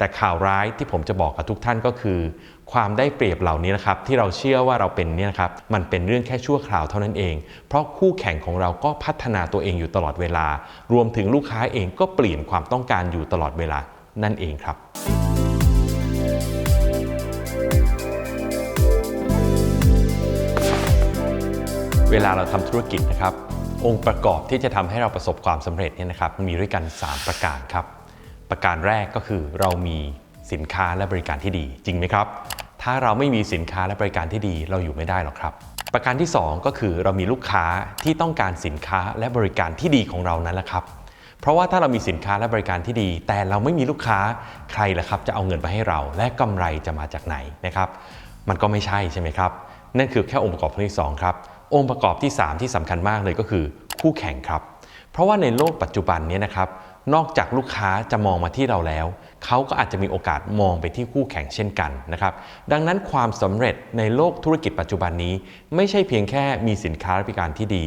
แต่ข่าวร้ายที่ผมจะบอกกับทุกท่านก็คือ ความได้เปรียบเหล่านี้นะครับที่เราเชื่อว่าเราเป็นเนี่ยนะครับมันเป็นเรื่องแค่ชั่วคราวเท่านั้นเอง เพราะคู่แข่งของเราก็พัฒนาตัวเองอยู่ตลอดเวลา รวมถึงลูกค้าเองก็เปลี่ยนความต้องการอยู่ตลอดเวลานั่นเองครับเวลาเราทำธุรกิจนะครับ องค์ประกอบที่จะทำให้เราประสบความสำเร็จเนี่ยนะครับมีด้วยกัน 3 ประการครับ ประการแรกก็คือเรามีสินค้าและบริการที่ดี จริงไหมครับ ถ้าเราไม่มีสินค้าและบริการที่ดีเราอยู่ไม่ได้หรอกครับ ประการที่ 2 ก็คือเรามีลูกค้าที่ต้องการสินค้าและบริการที่ดีของเรานั่นแหละครับ เพราะว่าถ้าเรามีสินค้าและบริการที่ดี แต่เราไม่มีลูกค้าใครล่ะครับจะเอาเงินไปให้เรา และกำไรจะมาจากไหนนะครับ มันก็ไม่ใช่ใช่ไหมครับ นั่นคือแค่องค์ประกอบที่สองครับองค์ประกอบที่ 3 ที่สำคัญมากเลยก็คือคู่แข่งครับ เพราะว่าในโลกปัจจุบันนี้นะครับ นอกจากลูกค้าจะมองมาที่เราแล้ว เขาก็อาจจะมีโอกาสมองไปที่คู่แข่งเช่นกันนะครับ ดังนั้นความสำเร็จในโลกธุรกิจปัจจุบันนี้ ไม่ใช่เพียงแค่มีสินค้าบริการที่ดี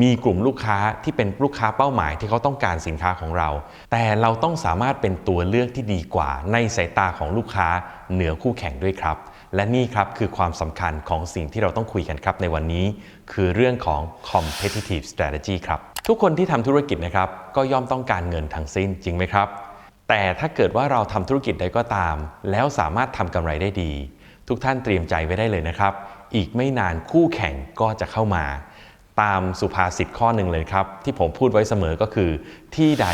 มีกลุ่มลูกค้าที่เป็นลูกค้าเป้าหมายที่เขาต้องการสินค้าของเรา แต่เราต้องสามารถเป็นตัวเลือกที่ดีกว่า ในสายตาของลูกค้าเหนือคู่แข่งด้วยครับ และนี่ครับคือความสำคัญของสิ่งที่เราต้องคุยกันครับในวันนี้ คือเรื่องของ competitive strategy ครับ ทุกคนที่ทำธุรกิจนะครับก็ย่อมต้องการเงินทั้งสิ้นจริงไหมครับ แต่ถ้าเกิดว่าเราทำธุรกิจใดก็ตาม แล้วสามารถทำกำไรได้ดี ทุกท่านเตรียมใจไว้ได้เลยนะครับ อีกไม่นานคู่แข่งก็จะเข้ามา ตามสุภาษิตข้อหนึ่งเลยครับ ที่ผมพูดไว้เสมอก็คือ ที่ใด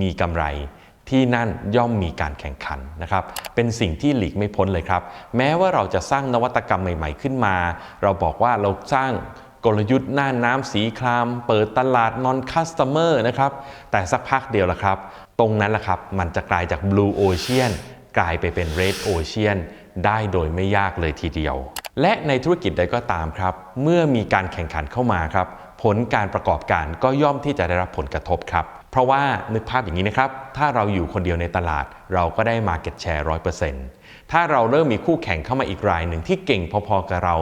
มีกำไรที่นั่นย่อมมีการแข่งขันนะครับ เป็นสิ่งที่หลีกไม่พ้นเลยครับ แม้ว่าเราจะสร้างนวัตกรรมใหม่ ๆ ขึ้นมา เราบอกว่าเราสร้าง กลยุทธ์หน้าน้ำสีคราม เปิดตลาด non customer นะครับ แต่สักพักเดียวละครับ ตรงนั้นละครับ มันจะกลายจาก blue ocean กลายไปเป็น red ocean ได้โดยไม่ยากเลยทีเดียว และในธุรกิจใดก็ตามครับ เมื่อมีการแข่งขันเข้ามาครับ ผลการประกอบการก็ย่อมที่จะได้รับผลกระทบครับ เพราะว่านึกภาพอย่างนี้นะครับ ถ้าเราอยู่คนเดียวในตลาด เราก็ได้ Market Share 100% ถ้าเราเริ่มมีคู่แข่งเข้ามาอีกรายหนึ่งที่เก่งพอๆกับเรา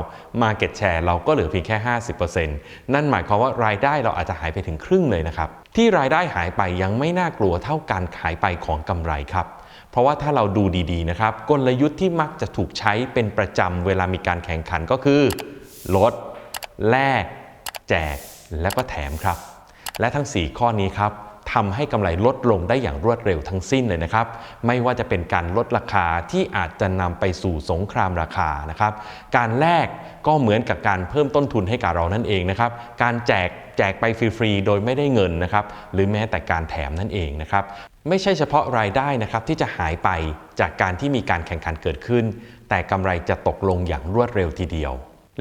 Market Share เราก็เหลือเพียงแค่ 50%นั่นหมายความว่ารายได้เราอาจจะหายไปถึงครึ่งเลยนะครับ ที่รายได้หายไปยังไม่น่ากลัวเท่าการขายไปของกำไรครับเพราะว่าถ้าเราดูดีๆนะครับ กลยุทธ์ที่มักจะถูกใช้เป็นประจำเวลามีการแข่งขันก็คือ ลด แลก แจก และก็แถมครับ และทั้ง 4 ข้อนี้ครับ ทำให้กำไรลดลงได้อย่างรวดเร็วทั้งสิ้นเลยนะครับ ไม่ว่าจะเป็นการลดราคาที่อาจจะนำไปสู่สงครามราคานะครับ การแลกก็เหมือนกับการเพิ่มต้นทุนให้กับเรานั่นเองนะครับ การแจกแจกไปฟรีๆโดยไม่ได้เงินนะครับ หรือแม้แต่การแถมนั่นเองนะครับไม่ใช่เฉพาะรายได้นะครับที่จะหายไปจากการที่มีการแข่งขันเกิดขึ้น แต่กำไรจะตกลงอย่างรวดเร็วทีเดียว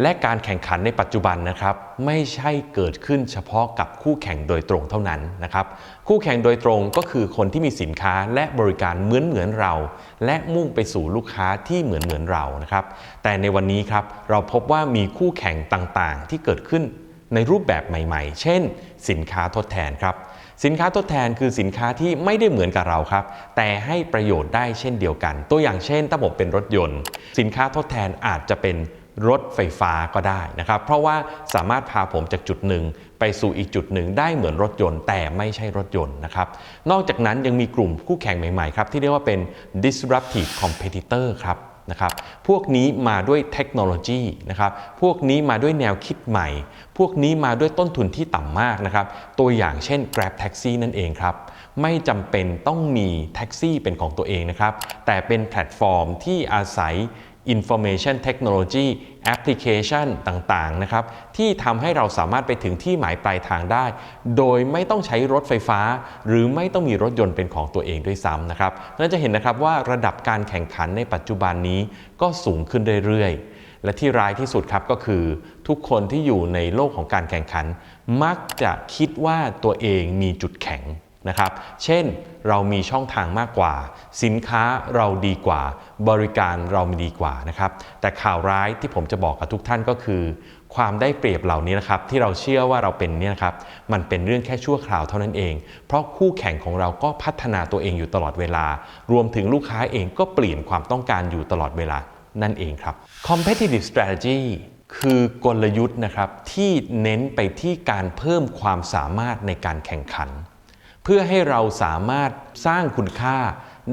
และการแข่งขันในปัจจุบันนะครับไม่ใช่เกิดขึ้นเฉพาะกับคู่แข่งโดยตรงเท่านั้นนะครับคู่แข่งโดยตรงก็คือคนที่มีสินค้าและบริการเหมือนเหมือนเรา และมุ่งไปสู่ลูกค้าที่เหมือนเหมือนเรานะครับแต่ในวันนี้ครับเราพบว่ามีคู่แข่งต่างๆ ที่เกิดขึ้นในรูปแบบใหม่ ๆ เช่น สินค้าทดแทนครับสินค้าทดแทนคือสินค้าที่ไม่ได้เหมือนกับเราครับ แต่ให้ประโยชน์ได้เช่นเดียวกัน ตัวอย่างเช่นถ้าผมเป็นรถยนต์ สินค้าทดแทนอาจจะเป็น รถไฟฟ้าก็ได้นะครับ เพราะว่าสามารถพาผมจากจุดหนึ่ง ไปสู่อีกจุดหนึ่งได้เหมือนรถยนต์ แต่ไม่ใช่รถยนต์นะครับ นอกจากนั้นยังมีกลุ่มคู่แข่งใหม่ๆครับที่เรียกว่าเป็น disruptive competitor ครับนะครับ พวกนี้มาด้วยเทคโนโลยีนะครับ พวกนี้มาด้วยแนวคิดใหม่ พวกนี้มาด้วยต้นทุนที่ต่ำมากนะครับ ตัวอย่างเช่น Grab Taxi นั่นเองครับ ไม่จำเป็นต้องมีแท็กซี่เป็นของตัวเองนะครับ แต่เป็นแพลตฟอร์มที่อาศัย Information Technology Application ต่างๆ นะครับ ที่ทำให้เราสามารถไปถึงที่หมายปลายทางได้ โดยไม่ต้องใช้รถไฟฟ้า หรือไม่ต้องมีรถยนต์เป็นของตัวเองด้วยซ้ำนะครับนั่นจะเห็นนะครับว่าระดับการแข่งขันในปัจจุบันนี้ก็สูงขึ้นเรื่อยๆ และที่ร้ายที่สุดครับก็คือ ทุกคนที่อยู่ในโลกของการแข่งขัน มักจะคิดว่าตัวเองมีจุดแข็ง นะครับ เช่นเรามีช่องทางมากกว่า สินค้าเราดีกว่า บริการเรามีดีกว่านะครับ แต่ข่าวร้ายที่ผมจะบอกกับทุกท่านก็คือ ความได้เปรียบเหล่านี้นะครับ ที่เราเชื่อว่าเราเป็นเนี่ยครับมันเป็นเรื่องแค่ชั่วคราวเท่านั้นเอง เพราะคู่แข่งของเราก็พัฒนาตัวเองอยู่ตลอดเวลา รวมถึงลูกค้าเองก็เปลี่ยนความต้องการอยู่ตลอดเวลานั่นเองครับ competitive strategy คือกลยุทธ์นะครับที่เน้นไปที่การเพิ่มความสามารถในการแข่งขัน เพื่อให้เราสามารถสร้างคุณค่า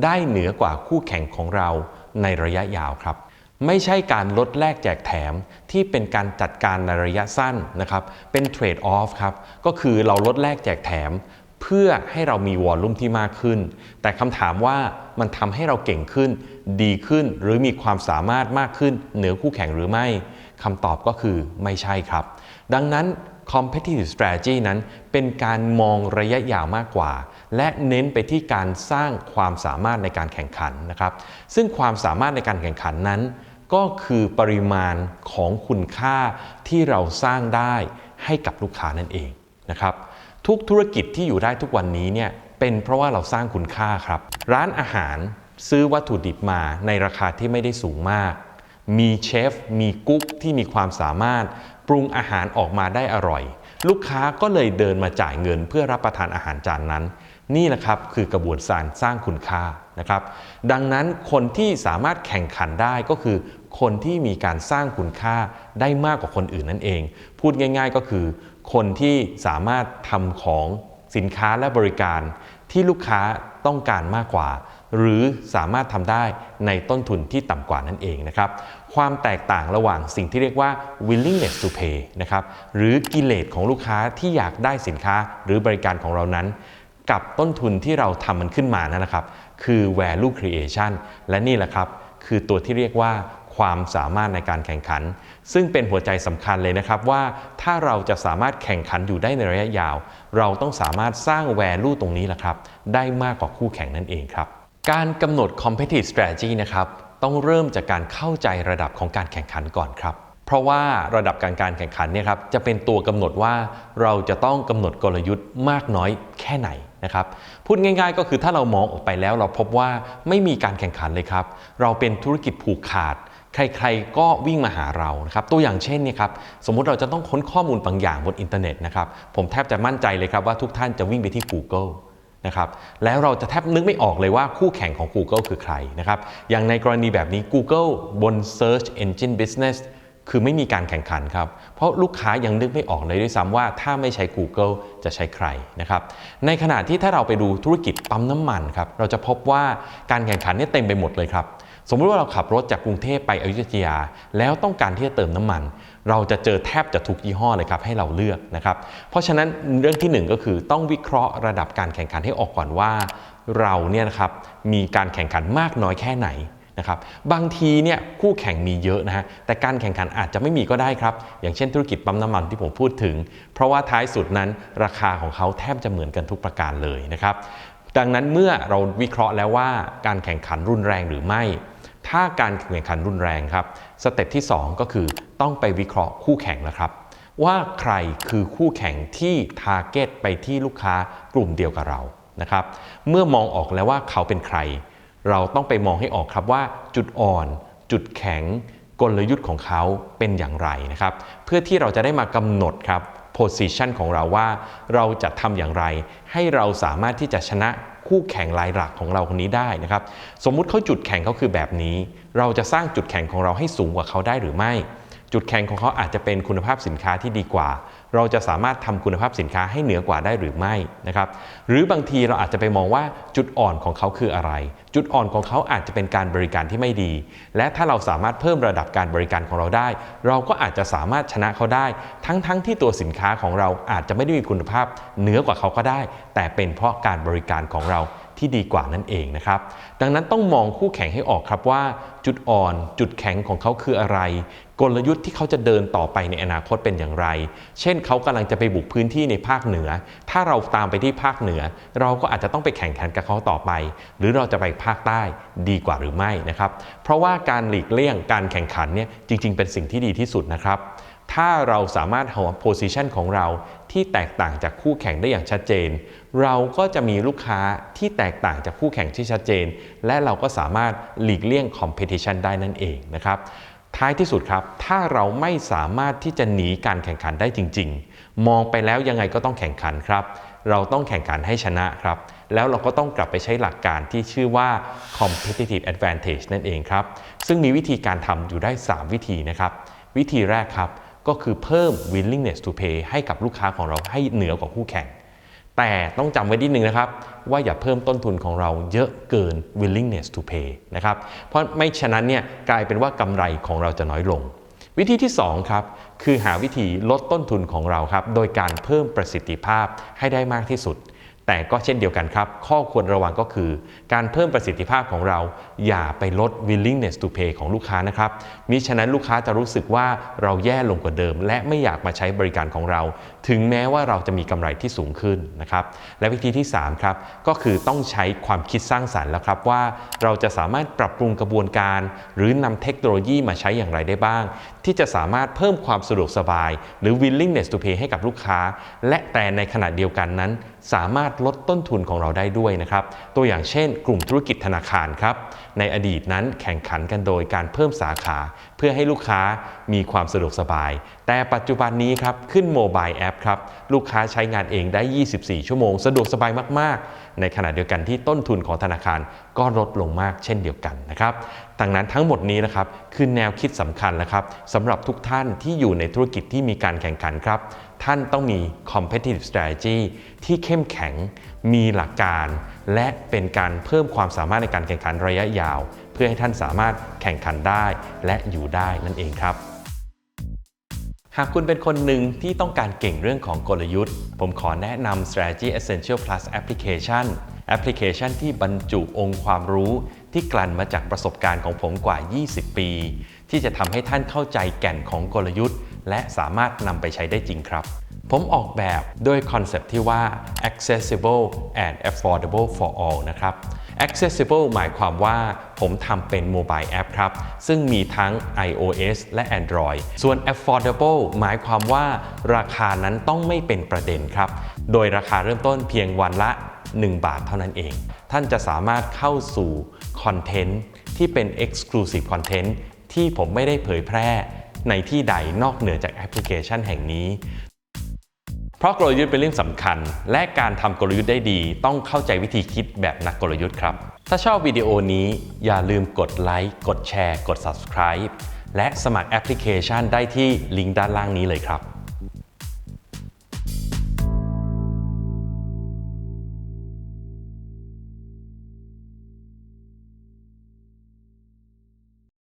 ได้เหนือกว่าคู่แข่งของเราในระยะยาวครับ ไม่ใช่การลดแลกแจกแถมที่เป็นการจัดการในระยะสั้นนะครับ เป็นเทรดออฟครับ ก็คือเราลดแลกแจกแถม เพื่อให้เรามีวอลลุ่มที่มากขึ้น แต่คำถามว่ามันทำให้เราเก่งขึ้น ดีขึ้นหรือมีความสามารถมากขึ้นเหนือคู่แข่งหรือไม่คำตอบก็คือไม่ใช่ครับ ดังนั้น competitive strategy นั้นเป็นการมองระยะยาวมากกว่า และเน้นไปที่การสร้างความสามารถในการแข่งขันนะครับ ซึ่งความสามารถในการแข่งขันนั้น ก็คือปริมาณของคุณค่าที่เราสร้างได้ให้กับลูกค้านั่นเองนะครับ ทุกธุรกิจที่อยู่ได้ทุกวันนี้เนี่ยเป็นเพราะว่าเราสร้างคุณค่าครับ ร้านอาหารซื้อวัตถุดิบมาในราคาที่ไม่ได้สูงมาก มีเชฟ มีกุ๊กที่มีความสามารถ ปรุงอาหารออกมาได้อร่อย ลูกค้าก็เลยเดินมาจ่ายเงินเพื่อรับประทานอาหารจานนั้น นี่แหละครับคือกระบวนการสร้างคุณค่านะครับ ดังนั้นคนที่สามารถแข่งขันได้ก็คือ คนที่มีการสร้างคุณค่าได้มากกว่าคนอื่นนั่นเอง พูดง่าย ๆ ก็คือ คนที่สามารถทำของสินค้าและบริการที่ลูกค้าต้องการมากกว่า หรือสามารถทำได้ในต้นทุนที่ต่ำกว่านั่นเองนะครับ ความแตกต่างระหว่างสิ่งที่เรียกว่า willingness to pay นะครับหรือกิเลสของลูกค้าที่อยากได้สินค้าหรือบริการของเรานั้น กับต้นทุนที่เราทำมันขึ้นมานั่นนะครับ คือ value creation และนี่แหละครับ คือตัวที่เรียกว่าความสามารถในการแข่งขัน ซึ่งเป็นหัวใจสำคัญเลยนะครับว่าถ้าเราจะสามารถแข่งขันอยู่ได้ในระยะยาว เราต้องสามารถสร้าง value ตรงนี้แหละครับ ได้มากกว่าคู่แข่งนั่นเองครับ การกำหนด competitive strategy นะครับ ต้องเริ่มจากการเข้าใจระดับของการแข่งขันก่อนครับ เพราะว่าระดับการการแข่งขันเนี่ยครับจะเป็นตัวกำหนดว่าเราจะต้องกำหนดกลยุทธ์มากน้อยแค่ไหนนะครับ พูดง่ายๆ ก็คือถ้าเรามองออกไปแล้วเราพบว่าไม่มีการแข่งขันเลยครับ เราเป็นธุรกิจผูกขาดใครๆ ก็วิ่งมาหาเรานะครับ ตัวอย่างเช่นเนี่ยครับ สมมุติเราจะต้องค้นข้อมูลบางอย่างบนอินเทอร์เน็ตนะครับ ผมแทบจะมั่นใจเลยครับว่าทุกท่านจะวิ่งไปที่ Google นะครับแล้วเราจะแทบนึกไม่ออกเลยว่าคู่แข่งของ Google คือใครนะครับอย่างในกรณีแบบนี้ Google บน Search Engine Business คือไม่มีการแข่งขันครับ เพราะลูกค้ายังนึกไม่ออกเลยด้วยซ้ำว่าถ้าไม่ใช้ Google จะใช้ใครนะครับ ในขณะที่ถ้าเราไปดูธุรกิจปั๊มน้ำมันครับ เราจะพบว่าการแข่งขันเนี่ยเต็มไปหมดเลยครับ สมมติว่าเราขับรถจากกรุงเทพไปอยุธยา แล้วต้องการที่จะเติมน้ำมัน เราจะเจอแทบจะทุกยี่ห้อเลยครับให้เราเลือกนะครับ เพราะฉะนั้นเรื่องที่หนึ่งก็คือต้องวิเคราะห์ระดับการแข่งขันให้ออกก่อนว่า เราเนี่ยนะครับมีการแข่งขันมากน้อยแค่ไหนนะครับบางทีเนี่ยคู่แข่งมีเยอะนะฮะแต่การแข่งขันอาจจะไม่มีก็ได้ครับ อย่างเช่นธุรกิจปั๊มน้ำมันที่ผมพูดถึง เพราะว่าท้ายสุดนั้นราคาของเขาแทบจะเหมือนกันทุกประการเลยนะครับดังนั้นเมื่อเราวิเคราะห์แล้วว่าการแข่งขันรุนแรงหรือไม่ ถ้าการแข่งขันรุนแรงครับ สเต็ปที่ 2 ก็คือต้องไปวิเคราะห์คู่แข่งแล้วครับ ว่าใครคือคู่แข่งที่ทาร์เก็ตไปที่ลูกค้ากลุ่มเดียวกับเรานะครับ เมื่อมองออกแล้วว่าเขาเป็นใคร เราต้องไปมองให้ออกครับว่าจุดอ่อน จุดแข็งกลยุทธ์ของเขาเป็นอย่างไรนะครับ เพื่อที่เราจะได้มากำหนดครับ position ของเราว่าเราจะทำอย่างไร ให้เราสามารถที่จะชนะ คู่แข่งรายหลักของเราคนนี้ได้นะครับ สมมุติเขาจุดแข่งเขาคือแบบนี้ เราจะสร้างจุดแข่งของเราให้สูงกว่าเขาได้หรือไม่ จุดแข่งของเขาอาจจะเป็นคุณภาพสินค้าที่ดีกว่า เราจะสามารถทำคุณภาพสินค้าให้เหนือกว่าได้หรือไม่นะครับ หรือบางทีเราอาจจะไปมองว่าจุดอ่อนของเขาคืออะไร จุดอ่อนของเขาอาจจะเป็นการบริการที่ไม่ดี และถ้าเราสามารถเพิ่มระดับการบริการของเราได้ เราก็อาจจะสามารถชนะเขาได้ ทั้งๆทที่ตัวสินค้าของเราอาจจะไม่ได้มีคุณภาพเหนือกว่าเขาก็ได้ แต่เป็นเพราะการบริการของเรา ที่ดีกว่านั่นเองนะครับ ดังนั้นต้องมองคู่แข่งให้ออกครับว่าจุดอ่อนจุดแข็งของเขาคืออะไร กลยุทธ์ที่เขาจะเดินต่อไปในอนาคตเป็นอย่างไร เช่นเขากำลังจะไปบุกพื้นที่ในภาคเหนือ ถ้าเราตามไปที่ภาคเหนือ เราก็อาจจะต้องไปแข่งขันกับเขาต่อไป หรือเราจะไปภาคใต้ดีกว่าหรือไม่นะครับ เพราะว่าการหลีกเลี่ยงการแข่งขันเนี่ยจริง ๆ เป็นสิ่งที่ดีที่สุดนะครับ ถ้าเราสามารถหา position ของเราที่แตกต่างจากคู่แข่งได้อย่างชัดเจน เราก็จะมีลูกค้าที่แตกต่างจากคู่แข่งที่ชัดเจน และเราก็สามารถหลีกเลี่ยง competition ได้นั่นเองนะครับท้ายที่สุดครับ ถ้าเราไม่สามารถที่จะหนีการแข่งขันได้จริง ๆ มองไปแล้วยังไงก็ต้องแข่งขันครับ เราต้องแข่งขันให้ชนะครับ แล้วเราก็ต้องกลับไปใช้หลักการที่ชื่อว่า competitive advantage นั่นเองครับ ซึ่งมีวิธีการทำอยู่ได้ 3 วิธีนะครับ วิธีแรกครับ ก็คือเพิ่ม willingness to pay ให้กับลูกค้าของเราให้เหนือกว่าคู่แข่ง แต่ต้องจำไว้นิดนึงนะครับ ว่าอย่าเพิ่มต้นทุนของเราเยอะเกิน willingness to pay นะครับ เพราะไม่ฉะนั้นเนี่ยกลายเป็นว่ากำไรของเราจะน้อยลง วิธีที่ 2 ครับ คือหาวิธีลดต้นทุนของเราครับ โดยการเพิ่มประสิทธิภาพให้ได้มากที่สุด แต่ก็เช่นเดียวกันครับ ข้อควรระวังก็คือ การเพิ่มประสิทธิภาพของเรา อย่าไปลด willingness to pay ของลูกค้านะครับมิฉะนั้นลูกค้าจะรู้สึกว่าเราแย่ลงกว่าเดิม และไม่อยากมาใช้บริการของเรา ถึงแม้ว่าเราจะมีกำไรที่สูงขึ้นนะครับและวิธีที่3ครับก็คือต้องใช้ความคิดสร้างสรรค์แล้วครับว่า เราจะสามารถปรับปรุงกระบวนการ หรือนำเทคโนโลยีมาใช้อย่างไรได้บ้างที่จะสามารถเพิ่มความสะดวกสบาย หรือ willingness to pay ให้กับลูกค้า และแต่ในขณะเดียวกันนั้น สามารถลดต้นทุนของเราได้ด้วยนะครับ ตัวอย่างเช่น กลุ่มธุรกิจธนาคารครับ ในอดีตนั้นแข่งขันกันโดยการเพิ่มสาขา เพื่อให้ลูกค้ามีความสะดวกสบาย แต่ปัจจุบันนี้ครับขึ้นโมบายแอปครับลูกค้าใช้งานเองได้ 24 ชั่วโมง สะดวกสบายมากๆ ในขณะเดียวกันที่ต้นทุนของธนาคารก็ลดลงมากเช่นเดียวกันนะครับดังนั้นทั้งหมดนี้นะครับคือแนวคิดสำคัญนะครับสำหรับทุกท่านที่อยู่ในธุรกิจที่มีการแข่งขันครับ ท่านต้องมี competitive strategy ที่เข้มแข็ง มีหลักการ และเป็นการเพิ่มความสามารถในการแข่งขันระยะยาว เพื่อให้ท่านสามารถแข่งขันได้และอยู่ได้นั่นเองครับากคุณเป็นคนหนึ่งที่ต้องการเก่งเรื่องของกลยุทธ์ ผมขอแนะนำ Strategy Essential Plus Application แอปพลิเคชันที่บรรจุองค์ความรู้ที่กลั่นมาจากประสบการณ์ของผมกว่า 20 ปี ที่จะทำให้ท่านเข้าใจแก่นของกลยุทธ์ และสามารถนำไปใช้ได้จริงครับ ผมออกแบบด้วยคอนเซปต์ที่ว่า accessible and affordable for all นะครับ accessible หมายความว่าผมทำเป็นโมบายแอปครับ ซึ่งมีทั้ง iOS และ Android ส่วน affordable หมายความว่าราคานั้นต้องไม่เป็นประเด็นครับ โดยราคาเริ่มต้นเพียงวันละ 1 บาทเท่านั้นเอง ท่านจะสามารถเข้าสู่คอนเทนต์ที่เป็น exclusive content ที่ผมไม่ได้เผยแพร่ในที่ใดนอกเหนือจากแอปพลิเคชันแห่งนี้ เพราะกลยุทธ์เป็นเรื่องสำคัญ และการทำกลยุทธ์ได้ดี ต้องเข้าใจวิธีคิดแบบนักกลยุทธ์ครับ ถ้าชอบวิดีโอนี้อย่าลืมกดไลค์กดแชร์ กด subscribe และสมัครแอปพลิเคชันได้ที่ลิงก์ด้านล่างนี้เลยครับ